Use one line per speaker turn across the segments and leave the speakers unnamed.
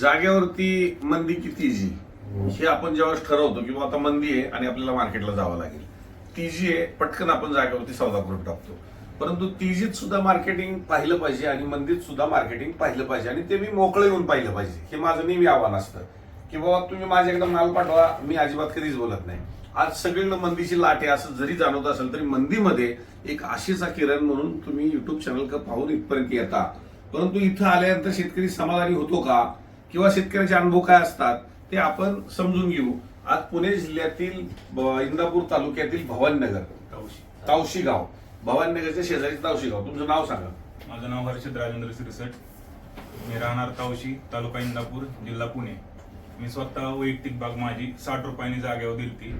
जागेवरती मंदी किती जी? हे आपण जेव्हा ठरवतो किंवा आता मंदी आहे आणि आपल्याला मार्केटला जावं लागेल. ती जी आहे पटकन आपण जागेवरती सौदा करून टाकतो. परंतु तीजीत सुद्धा मार्केटिंग पाहिलं पाहिजे आणि मंदीत सुद्धा मार्केटिंग पाहिलं पाहिजे आणि ते मी मोकळं येऊन पाहिलं पाहिजे. हे माझं नेहमी आव्हान असतं. की बाबा तुम्ही माझ्याकडे माल पाठवा मी अजिबात कधीच बोलत नाही. आज सगळीकडे मंदीची लाट आहे असं जरी जाणवत असेल तरी मंदीमध्ये एक आशेचा किरण म्हणून तुम्ही युट्यूब चॅनल का पाहून इथपर्यंत येता. परंतु इथं आल्यानंतर शेतकरी समाधानी होतो का? किंवा शेतकऱ्याचे अनुभव काय असतात ते आपण समजून घेऊ. आज पुणे जिल्ह्यातील इंदापूर तालुक्यातील भवानीनगर तावशी. गाव. भवानीनगरच्या शेजारी तावशी गाव. तुमचं नाव सांगा.
माझं नाव हर्षद राजेंद्र सिरसट मी राहणार तावशी तालुका इंदापूर जिल्हा पुणे. मी स्वतः वैयक्तिक बाग माझी साठ रुपयांनी जागेवर दिलती.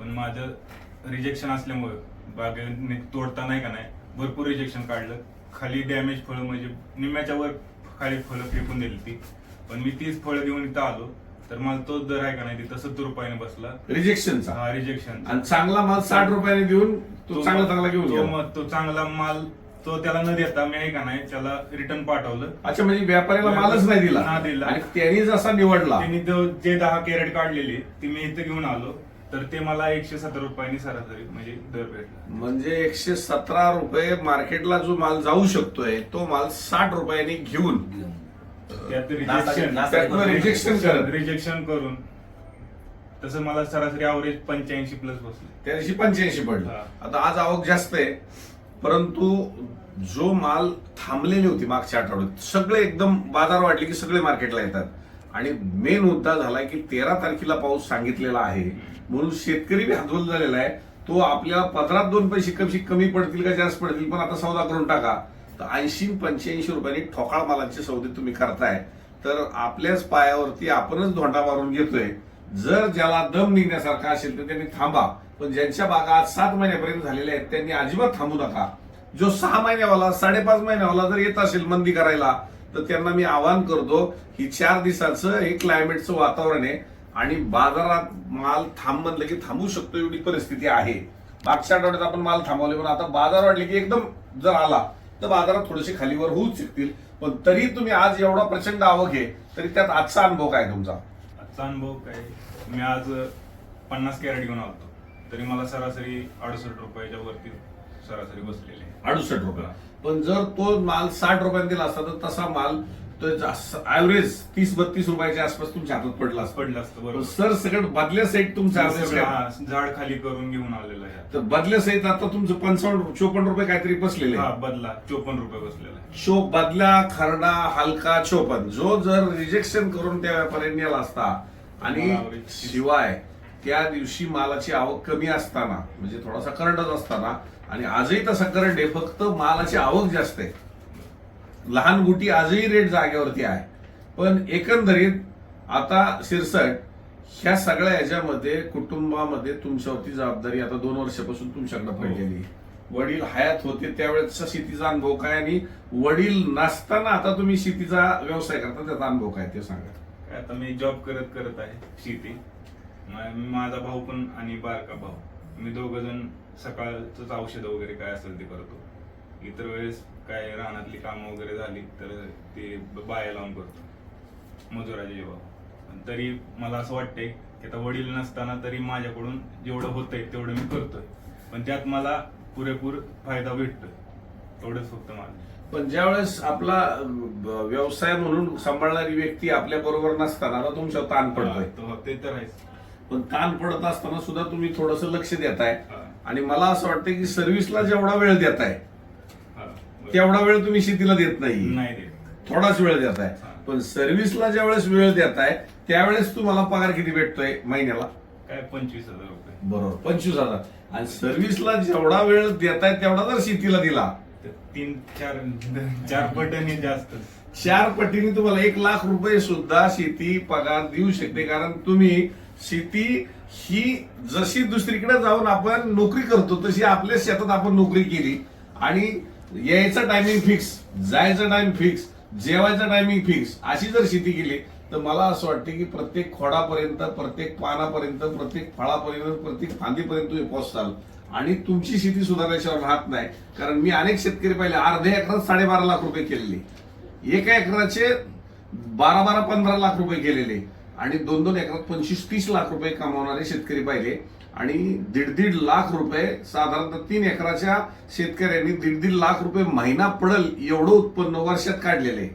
पण माझं रिजेक्शन असल्यामुळं बागेने तोडता नाही का नाही भरपूर रिजेक्शन काढलं. खाली डॅमेज फळं म्हणजे निम्म्याच्या वर खाली फळं फेकून दिली ती पण मी तीच फळं घेऊन इथं आलो. तर मला तोच दर आहे का नाही तिथं सत्तर रुपयाने बसला.
रिजेक्शनचा
हा रिजेक्शन
आणि चांगला माल साठ रुपयाने देऊन तो चांगला चांगला घेऊन
तो
गेला.
मग तो चांगला माल तो त्याला न देता मी आहे का नाही त्याला रिटर्न पाठवलं.
अच्छा म्हणजे व्यापाऱ्याला मालच नाही दिला.
नाही दिला.
आणि त्यांनी जसा निवडला.
त्यांनी तो जे दहा कॅरेट काढलेली ती मी इथं घेऊन आलो. तर ते मला एकशे सत्तर रुपयांनी सरासरी म्हणजे दर भेटला.
म्हणजे एकशे सतरा रुपये मार्केटला जो माल जाऊ शकतोय तो माल साठ रुपयांनी घेऊन.
त्यात रिजेक्शन
त्यातनं रिजेक्शन करत
रिजेक्शन करून. तसं मला सरासरी अवरेज पंच्याऐंशी प्लस बसले.
त्या दिवशी पंच्याऐंशी पडलं.
हा.
आता आज आवक जास्त आहे. परंतु जो माल थांबलेली होती मागच्या आठवड्यात सगळे एकदम बाजार वाढले की सगळे मार्केटला येतात. आणि मेन मुद्दा झाला की तेरा तारखेला पाऊस सांगितलेला आहे. म्हणून शेतकरी बी हातवल झालेला आहे. तो आपल्याला पदरात दोन पैसे कमी कमी पडतील का जास्त पडतील पण आता सौदा करून टाका. तर ऐंशी पंच्याऐंशी रुपयांनी ठोकाळ मालाची सौदे तुम्ही करताय. तर आपल्याच पायावरती आपणच धोंडा मारून घेतोय. जर ज्याला दम निघण्यासारखा असेल तर त्यांनी थांबा. पण ज्यांच्या बागा आज सात महिन्यापर्यंत झालेल्या आहेत त्यांनी अजिबात थांबू नका. जो सहा महिन्यावाला साडेपाच महिन्यावाला जर येत असेल मंदी करायला तर त्यांना मी आवाहन करतो ही चार दिवसाचं हे क्लायमेटचं वातावरण आहे. आणि बाजारात माल थांब म्हणलं की थांबू शकतो एवढी परिस्थिती आहे. मागच्या आठवड्यात आपण माल थांबवले पण आता बाजार वाढले की एकदम जर आला तर बाजारात थोडेसे खालीवर होऊच शकतील. पण तरी तुम्ही आज एवढा प्रचंड आवक आहे तरी त्यात आजचा अनुभव काय तुमचा?
आजचा अनुभव काय मी आज पन्नास कॅरेट घेऊन आलतो तरी मला सरासरी अडुसष्ट रुपयाच्या वरती सरासरी बसलेली आहे.
अडुसष्ट रुपये पण जर तो माल साठ रुपयाने दिला असता तर तसा माल तो ऍव्हरेज तीस बत्तीस रुपयाच्या आसपास तुमच्या हातात पडला
पडलं असतं बरोबर.
सर सगळं बदल्या साईड तुमचं?
हा, झाड खाली करून घेऊन आलेलं आहे.
तर बदल्या सहित आता तुमचं पंचावन्न चोपन्न रुपये काहीतरी बसलेले
हा. बदला चोपन्न रुपये बसलेला
शो बदला खरडा हलका चोपन्न. जो जर रिजेक्शन करून त्या व्यापाऱ्यांनी आला असता आणि शिवाय त्या दिवशी मालाची आवक कमी असताना म्हणजे थोडासा करंटच असताना आणि आजही तसा करंट आहे फक्त मालाची आवक जास्त आहे. लहान गुटी आजही रेट जागेवरती आहे. पण एकंदरीत आता शिरसट ह्या सगळ्या ह्याच्यामध्ये कुटुंबामध्ये तुमच्यावरती जबाबदारी आता दोन वर्षापासून तुमच्याकडे पडलेली आहे. वडील हयात होते त्यावेळेचा शेतीचा अनुभव काय आणि वडील नसताना आता तुम्ही शेतीचा व्यवसाय करता त्याचा अनुभव काय ते सांगा.
काय आता मी जॉब करत करत आहे शेती. माझा भाऊ पण आणि बारका भाऊ. मी दोघ जण सकाळच औषध वगैरे काय असेल ते करतो. इतर वेळेस काय रानातली कामं वगैरे झाली तर ते बाया लावून करतो. मजुराचे जेव्हा. तरी मला असं वाटतंय की आता वडील नसताना तरी माझ्याकडून जेवढं होतंय तेवढं मी करतोय. पण त्यात मला पुरेपूर फायदा भेटतोय. तेवढंच फक्त मला
पण ज्यावेळेस आपला व्यवसाय म्हणून सांभाळणारी व्यक्ती आपल्या बरोबर नसताना आता तुमच्यावर ताण पडतोय.
तो- तर आहेच.
पण ताण पडत असताना सुद्धा तुम्ही थोडस लक्ष देताय. आणि मला असं वाटतं की सर्व्हिसला जेवढा वेळ देताय. तेवढा वेळ तुम्ही शेतीला देत नाही.
नाही देत.
थोडाच वेळ देताय
हा.
पण सर्व्हिसला ज्या वेळेस वेळ देताय त्यावेळेस तुम्हाला पगार किती भेटतोय महिन्याला?
काय पंचवीस हजार रुपये.
बरोबर पंचवीस हजार. आणि सर्व्हिसला जेवढा वेळ देताय तेवढा जर शेतीला दिला.
तर तीन चार चार पटीने जास्त.
चार पटीने तुम्हाला एक लाख रुपये सुद्धा शेती पगार देऊ शकते. कारण तुम्ही शेती ही जशी दुसरीकडे जाऊन आपण नोकरी करतो तशी आपल्या शेतात आपण नोकरी केली. आणि यायचं टायमिंग फिक्स जायचं टाइम फिक्स जेवायचं टायमिंग फिक्स अशी जर शेती केली तर मला असं वाटतं की प्रत्येक खोडापर्यंत प्रत्येक पानापर्यंत प्रत्येक फळापर्यंत प्रत्येक फांदीपर्यंत तुम्ही पोहोचताल आणि तुमची शेती सुधारल्याशिवाय राहत नाही. कारण मी अनेक शेतकरी पाहिले अर्ध्या एकरात साडेबारा लाख रुपये केलेले. एका एकराचे बारा बारा पंधरा लाख रुपये केलेले. आणि दोन दोन एकरात पंचवीस तीस लाख रुपये कमावणारे शेतकरी पाहिले. आणि दीड दीड लाख रुपये साधारणतः तीन एकराच्या शेतकऱ्यांनी दीड दीड लाख रुपये महिना पडल एवढं उत्पन्न वर्षात काढलेले.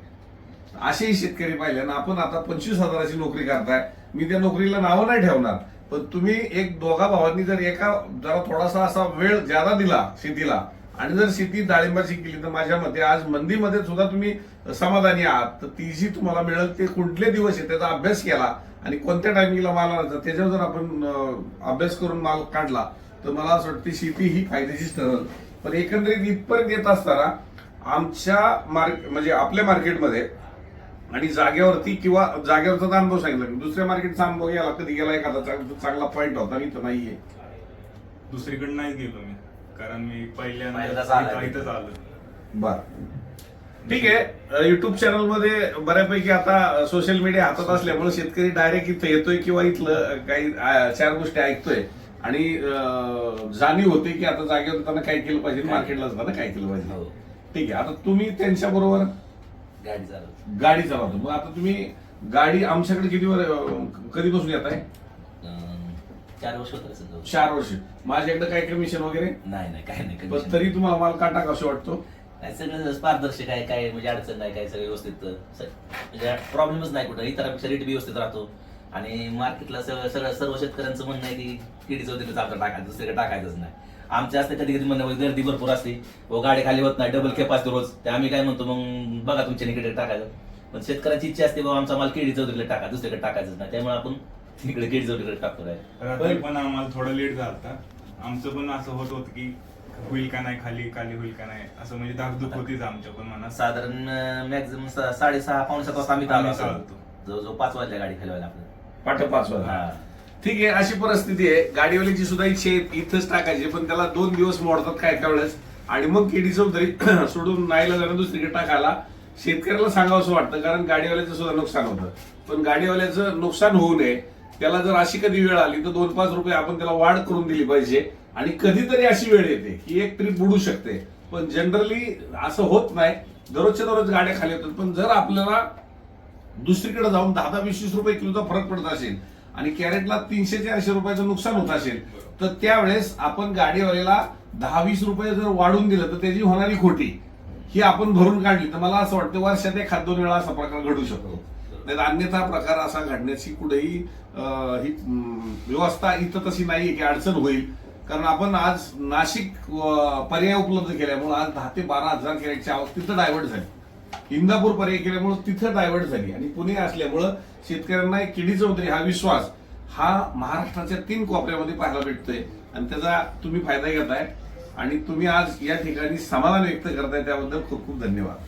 असेही शेतकरी पाहिले ना आपण आता पंचवीस हजाराची नोकरी करताय. मी त्या नोकरीला नावं नाही ठेवणार पण तुम्ही एक दोघा भावांनी जर एका जरा थोडासा असा वेळ ज्यादा दिला शेतीला आणि जर शेती डाळिंबाची केली तर माझ्या मते आज मंदीमध्ये सुद्धा तुम्ही समाधानी आहात. तर ती जी तुम्हाला मिळेल ते कुठले दिवस आहे त्याचा अभ्यास केला आणि कोणत्या टायमिंगला माल आणायचा त्याच्यावर जर आपण अभ्यास करून माल काढला तर मला असं वाटतं शेती ही फायदेशीर ठरेल पण एकंदरीत इथपर्यंत येत असताना आमच्या मार्क म्हणजे आपल्या मार्केटमध्ये आणि जागेवरती किंवा जागेवरचा तर अनुभव सांगितला मी. दुसऱ्या मार्केटचा अनुभव गेला कधी गेला एखादा चांग- चांगला पॉईंट होता मी तर नाहीये
दुसरीकडे नाहीच गेलो मी कारण मी पहिल्यांदा
आलाय.
इथंच आलो
बर ठीक आहे. युट्यूब चॅनलमध्ये बऱ्यापैकी आता सोशल मीडिया हातात असल्यामुळे शेतकरी डायरेक्ट इथं येतोय किंवा इथलं काही चार गोष्टी ऐकतोय. आणि जाणीव होते की आता जागेवर जाताना काय केलं पाहिजे मार्केटला जाताना काय केलं पाहिजे.
हो.
ठीक आहे. आता तुम्ही त्यांच्या बरोबर
गाडी चालवतो.
गाडी चालवतो. मग आता तुम्ही गाडी आमच्याकडे किती कधीपासून येत आहे
चार वर्ष होत.
चार वर्ष. माझ्याकडे काय कमिशन वगैरे?
नाही नाही काय नाही.
तरी तुम्हाला माल काटा कसं वाटतो?
काय सगळं पारदर्शक आहे काय म्हणजे अडचण नाही काय सगळं व्यवस्थित म्हणजे प्रॉब्लेमच नाही कुठं इतरांपेक्षा रेट बी व्यवस्थित राहतो. आणि मार्केटला सगळं सगळं सर्व शेतकऱ्यांचं म्हणणं आहे की किडी चौधरीच आपलं टाकायचं दुसरीकडे टाकायचंच नाही. आमच्या असते कधी कधी म्हणणं गर्दी भरपूर असते. व गाडी खाली होत नाही डबल खेप असते रोज. ते आम्ही काय म्हणतो मग बघा तुमच्या निकडे टाकायचं. पण शेतकऱ्यांची इच्छा असते बाबा आमचा माल केडी चौधरीला टाका दुसरीकडे टाकायचंच नाही. त्यामुळे आपण तिकडे केडी चौधरीकडे टाकतो
पण आम्हाला थोडं लेट झालता. आमचं पण असं होत होतं की होईल का नाही खाली खाली होईल का नाही असं म्हणजे धाकधूक होतीच आमच्या पण मनात.
साधारण मॅक्झिमम साडेसहा पावणे सात वाजता आम्ही.
चालतो.
जवळजवळ पाच वाजल्या गाडी खालवायला आपल्याला
पाठ पाच वाजता.
हा.
ठीक आहे अशी परिस्थिती आहे. गाडीवाल्याची सुद्धा इच्छा आहे इथंच टाकायची पण त्याला दोन दिवस मोडतात काय काय वेळेस आणि मग केडी चौधरी सोडून नाहीला जाणं दुसरीकडे टाकायला. शेतकऱ्याला सांगावं असं वाटतं कारण गाडीवाल्याचं सुद्धा नुकसान होतं. पण गाडीवाल्याचं नुकसान होऊ नये. त्याला जर अशी कधी वेळ आली तर दोन पाच रुपये आपण त्याला वाढ करून दिली पाहिजे. आणि कधीतरी अशी वेळ येते की एक ट्रिप बुडू शकते. पण जनरली असं होत नाही. दररोजच्या दररोज गाड्या खाली होतात पण जर आपल्याला दुसरीकडे जाऊन दहा दहा वीस वीस रुपये किलोचा फरक पडत असेल आणि कॅरेटला तीनशे चारशे रुपयाचं नुकसान होत असेल तर त्यावेळेस आपण गाडीवाल्याला दहा वीस रुपये जर वाढून दिलं तर त्याची होणारी खोटी ही आपण भरून काढली. तर मला असं वाटतं वर्षात एखाद दोन वेळा असा प्रकार घडू शकतो. नाही अन्यथा प्रकार असा घडण्याची कुठेही ही व्यवस्था इथं तशी नाहीये की अडचण होईल. कारण आपण आज नाशिक पर्याय उपलब्ध केल्यामुळे आज दहा ते बारा हजार कॅरेटची आवक तिथं डायव्हर्ट झाली. इंदापूर पर्याय केल्यामुळे तिथं डायव्हर्ट झाली. आणि पुणे असल्यामुळं शेतकऱ्यांना एक किडी चौधरी हा विश्वास. हा महाराष्ट्राच्या तीन कोपऱ्यामध्ये पाहायला भेटतोय. आणि त्याचा तुम्ही फायदा घेताय. आणि तुम्ही आज या ठिकाणी समाधान व्यक्त करताय त्याबद्दल खूप खूप धन्यवाद.